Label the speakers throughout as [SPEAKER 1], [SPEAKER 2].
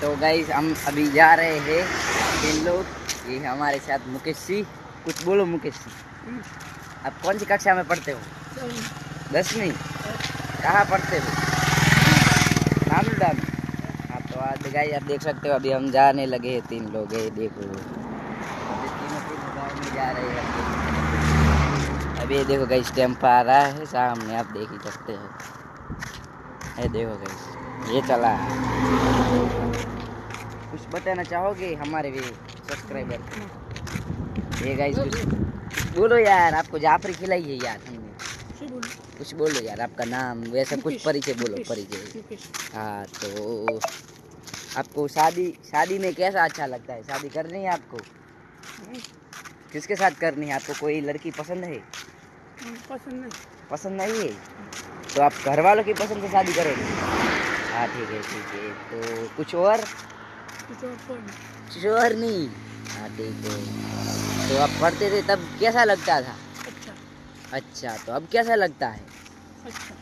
[SPEAKER 1] तो गाइस हम अभी जा रहे हैं तीन लोग ये हमारे साथ मुकेश सिंह कुछ बोलो मुकेश सिंह आप कौन सी कक्षा में पढ़ते हो? दसवीं? कहाँ पढ़ते हो? में हाँ तो आज गाइस आप देख सकते हो, अभी हम जाने लगे हैं तीन लोग। हैं देखो। तीनों तीनों गाँव में जा रहे हैं। अभी ये देखो गाइस टेंपो आ रहा है सामने, आप देख ही सकते हो। ये देखो गाइस ये चला है। कुछ बताना चाहोगे हमारे भी सब्सक्राइबर ये गाइस कुछ बोलो यार आपको जाफरी खिलाई है यार हमने। कुछ बोलो यार आपका नाम वैसे कुछ परिचय बोलो परिचय। हाँ तो आपको शादी शादी में कैसा अच्छा लगता है? शादी करनी है आपको? किसके साथ करनी है? आपको कोई लड़की पसंद है?
[SPEAKER 2] पसंद नहीं।
[SPEAKER 1] पसंद नहीं है? तो आप घर वालों की पसंद से शादी करोगे? हाँ ठीक है ठीक है। तो कुछ और?
[SPEAKER 2] नहीं।
[SPEAKER 1] हाँ ठीक है। तो आप पढ़ते थे तब कैसा लगता था?
[SPEAKER 2] अच्छा।
[SPEAKER 1] अच्छा तो अब कैसा लगता है?
[SPEAKER 2] अच्छा।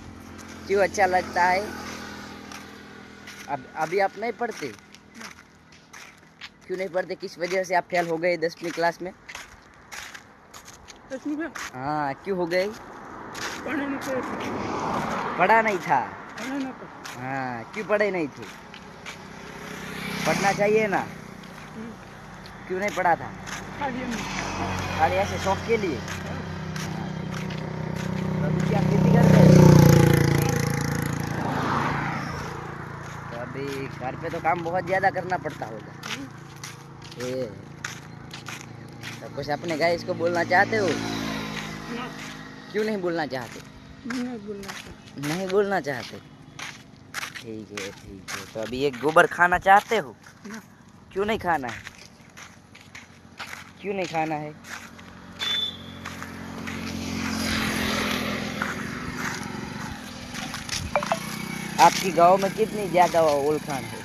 [SPEAKER 1] क्यों अच्छा लगता है? अब अभी आप नहीं पढ़ते? क्यों नहीं पढ़ते? किस वजह से आप फेल हो गए दसवीं क्लास में?
[SPEAKER 2] दसवीं में?
[SPEAKER 1] हाँ क्यों हो गए?
[SPEAKER 2] पढ़े नहीं थे।
[SPEAKER 1] हाँ क्यों पढ़े नहीं थे? पढ़ना चाहिए ना। क्यों नहीं पढ़ा था?
[SPEAKER 2] खाली
[SPEAKER 1] ऐसे शौक के लिए? तो अभी क्या खेती कर रहे तो अभी घर पे तो काम बहुत ज़्यादा करना पड़ता होगा। ये तो कुछ अपने गाय इसको बोलना चाहते हो? क्यों नहीं बोलना चाहते?
[SPEAKER 2] नहीं बोलना चाहिए
[SPEAKER 1] नहीं बोलना चाहते? ठीक है ठीक है। तो अभी एक गोबर खाना चाहते हो? क्यों नहीं खाना है? क्यों नहीं खाना है? आपकी गाँव में कितनी ज़्यादा उलखान है?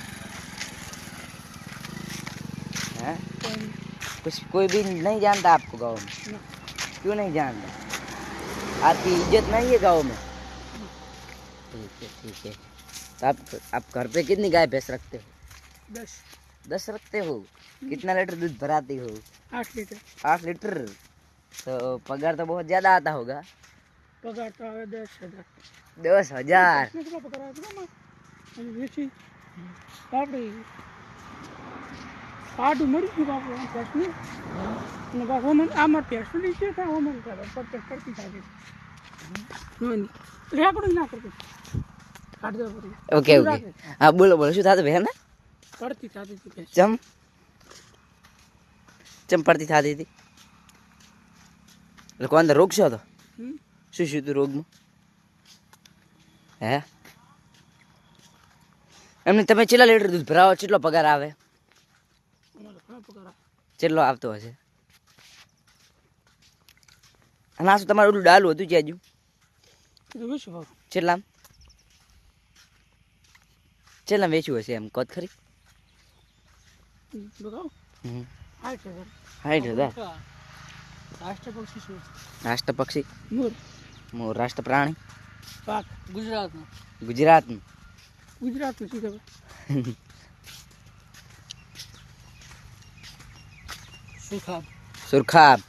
[SPEAKER 1] हैं? कुछ कोई भी नहीं जानता आपको गाँव में? क्यों नहीं जानता? आपकी इज़्ज़त नहीं है गाँव में? ठीक है ठीक है। आप आप घर पे कितनी गाय भैंस रखते हो
[SPEAKER 2] दस
[SPEAKER 1] दस रखते हो कितना लीटर दूध भराती हो
[SPEAKER 2] आठ लीटर
[SPEAKER 1] आठ लीटर तो पगार तो बहुत ज़्यादा आता होगा
[SPEAKER 2] पगार तो આવે દસ હજાર
[SPEAKER 1] दस हजार
[SPEAKER 2] દસને કેટલા પગાર આવે ખબર અને વેચી આપણે પાડું મળી ગયું આપણે ભેંસનું અને પાછું અમારે આમાં ભેંસનું નીચે થાય અમારે કરે પચાસ પડતી થાય નહીં રેકડું ના કરતું કાઢ દેવા પડે
[SPEAKER 1] Okay okay. હા બોલો બોલો. શું થતું બેન
[SPEAKER 2] પડતી થતી હતી
[SPEAKER 1] ચમ. ચમ પડતી થતી હતી? એટલે કોણ રોગ છો તો? શું શું તું રોગમાં હે? એમને તમે કેટલા લીટર દૂધ ભરાવો? કેટલો પગાર આવે? કેટલો આવતો હશે? અને આ શું તમારું ડાલું હતું જ્યાં
[SPEAKER 2] એટલે વેચો
[SPEAKER 1] કેટલા વેચ્યું હશે એમ કોત ખરી
[SPEAKER 2] હાઈટ હજાર. રાષ્ટ્ર પક્ષી મોર.
[SPEAKER 1] રાષ્ટ્ર પ્રાણી?
[SPEAKER 2] પાક. ગુજરાતનું.
[SPEAKER 1] ગુજરાતનું?
[SPEAKER 2] ગુજરાતનું શું ખબર? સુરખાબ
[SPEAKER 1] સુરખાબ.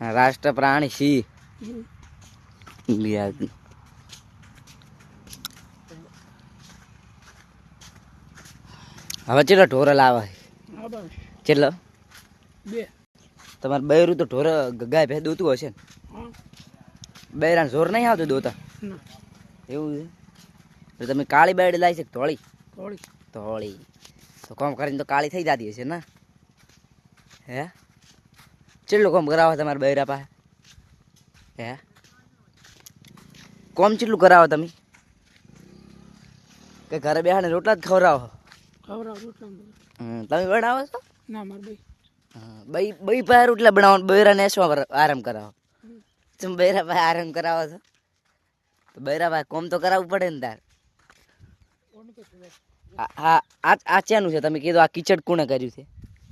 [SPEAKER 1] રાષ્ટ્ર પ્રાણી સિંહ. હવે ચેલો ઢોર લાવે? ચેટલો?
[SPEAKER 2] બે.
[SPEAKER 1] તમારે બૈરું તો ઢોર ગાય ભેં દોતું હશે ને? બૈરાને જોર નહીં આવતું દોતા? એવું છે? તમે કાળી બાયડી લાવી છે ધોળી?
[SPEAKER 2] થોડી
[SPEAKER 1] ધોળી. તો કોમ કરીને તો કાળી થઈ જતી હશે ને? હે? ચેટલું કોમ કરાવો તમારે બૈરા પાસે? હે? કોમ ચેટલું કરાવો તમે? કે ઘરે બેહાને રોટલા જ ખવડાવો?
[SPEAKER 2] ખવડાવ રોટલા ને બધું.
[SPEAKER 1] હમ, તમે બનાવો છો
[SPEAKER 2] ના મારે ભાઈ
[SPEAKER 1] હા, બઈ બઈ પાસે રોટલા બનાવો બૈરાને શું કર- આરામ કરાવો તમે બૈરા પાસે આરામ કરાવો છો તો બૈરા પાસે કોમ તો કરાવવું પડે ને તાર
[SPEAKER 2] કોણ કે છે
[SPEAKER 1] આ આ આ આ ચેનું છે તમે કીધું આ કિચડ કોણે કર્યું છે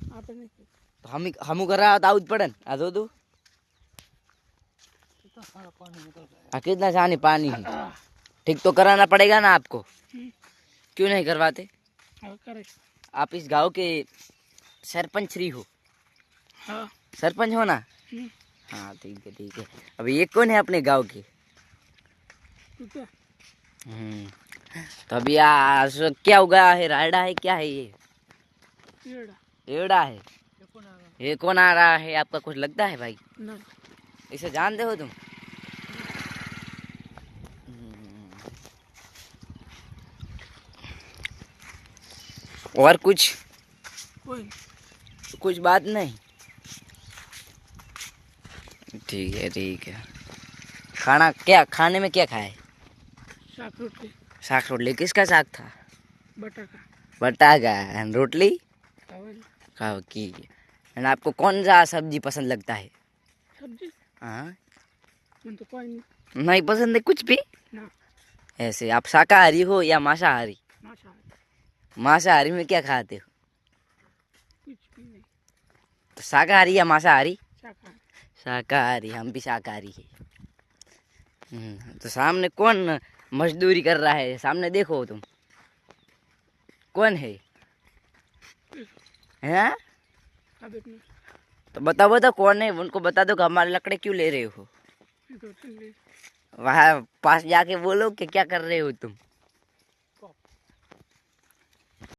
[SPEAKER 2] આપણે નહીં કીધું.
[SPEAKER 1] તો હમી હમું કરાવો તો આવું જ પડે ને આ જો તું
[SPEAKER 2] તો સારા પાણી નીકળતા
[SPEAKER 1] આ कितना छानी पानी है ठीक तो कराना पड़ेगा ना आपको
[SPEAKER 2] हम्म,
[SPEAKER 1] क्यों नहीं करवाते आप इस गाँव के सरपंच श्री हो।
[SPEAKER 2] हाँ।
[SPEAKER 1] सरपंच हो ना? हाँ ठीक है ठीक है। अब ये कौन है अपने गाँव के? हम्म। तो अभी क्या उगा है? रायडा है क्या है ये? एड़ा। है। ये कौन आ रहा है? आपका कुछ लगता है भाई? इसे जानते हो तुम? और कुछ? कुछ बात नहीं? ठीक है ठीक है। खाना क्या खाने में क्या खाए?
[SPEAKER 2] साग रोटली
[SPEAKER 1] शाक रोटली किसका साग था?
[SPEAKER 2] बटा का
[SPEAKER 1] बटा का एंड रोटली? खाओ की एंड आपको कौन सा सब्ज़ी पसंद लगता है?
[SPEAKER 2] सब्ज़ी?
[SPEAKER 1] हाँ।
[SPEAKER 2] तो नहीं।
[SPEAKER 1] नहीं पसंद है कुछ भी?
[SPEAKER 2] ना।
[SPEAKER 1] ऐसे आप शाकाहारी हो या मांसाहारी?
[SPEAKER 2] मांसाहारी।
[SPEAKER 1] मांसाहारी में क्या खाते हो? तो शाकाहारी या मांसाहारी? शाकाहारी। हम भी शाकाहारी है। हम्म, तो सामने कौन मजदूरी कर रहा है? सामने देखो तुम। कौन है? हैं?
[SPEAKER 2] हाँ?
[SPEAKER 1] तो बताओ बताओ कौन है? उनको बता दो कि हमारे लकड़े क्यों ले रहे हो? वहाँ पास जाके बोलो कि क्या कर रहे हो तुम?